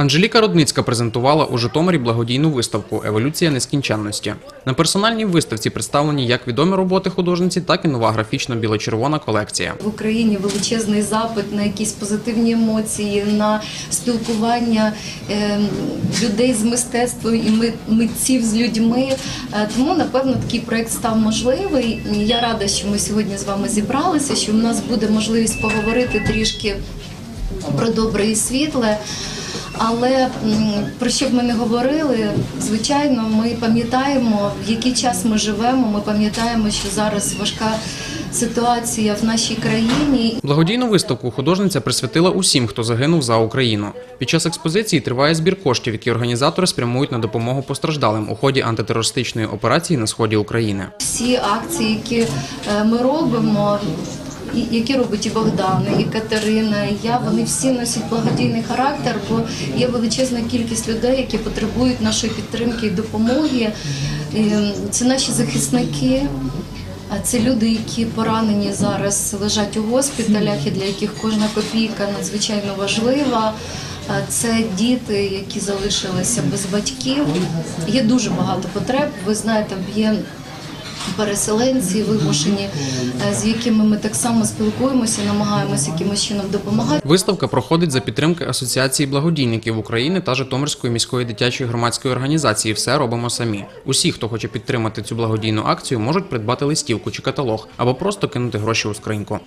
Анжеліка Родницька презентувала у Житомирі благодійну виставку Еволюція нескінченності. На персональній виставці представлені як відомі роботи художниці, так і нова графічно біло-червона колекція. В Україні величезний запит на якісь позитивні емоції, на спілкування е, людей з мистецтвом і митців з людьми. Е, Тому, напевно, такий проект став можливий. Я рада, що ми сьогодні з вами зібралися, що в нас буде можливість поговорити трішки про добре і світле. Але про що б ми не говорили, звичайно, ми пам'ятаємо, в який час ми живемо. Ми пам'ятаємо, що зараз важка ситуація в нашій країні. Благодійну виставку художниця присвятила усім, хто загинув за Україну. Під час експозиції триває збір коштів, які організатори спрямують на допомогу постраждалим у ході антитерористичної операції на сході України. Всі акції, які е, ми робимо. І- Які робить і Богдан, і Катерина, і я, вони всі носять благодійний характер, бо є величезна кількість людей, які потребують нашої підтримки і допомоги. І Це наші захисники, а це люди, які поранені зараз лежать у госпіталях, і для яких кожна копійка надзвичайно важлива. Це діти, які залишилися без батьків. Є дуже багато потреб. Ви знаєте, є переселенці вимушені, е, з якими ми так само спілкуємося, намагаємося якимось чином допомагати. Виставка проходить за підтримки Асоціації благодійників України та Житомирської міської дитячої громадської організації Все робимо самі. Усі, хто хоче підтримати цю благодійну акцію, можуть придбати листівку чи каталог або просто кинути гроші у скриньку.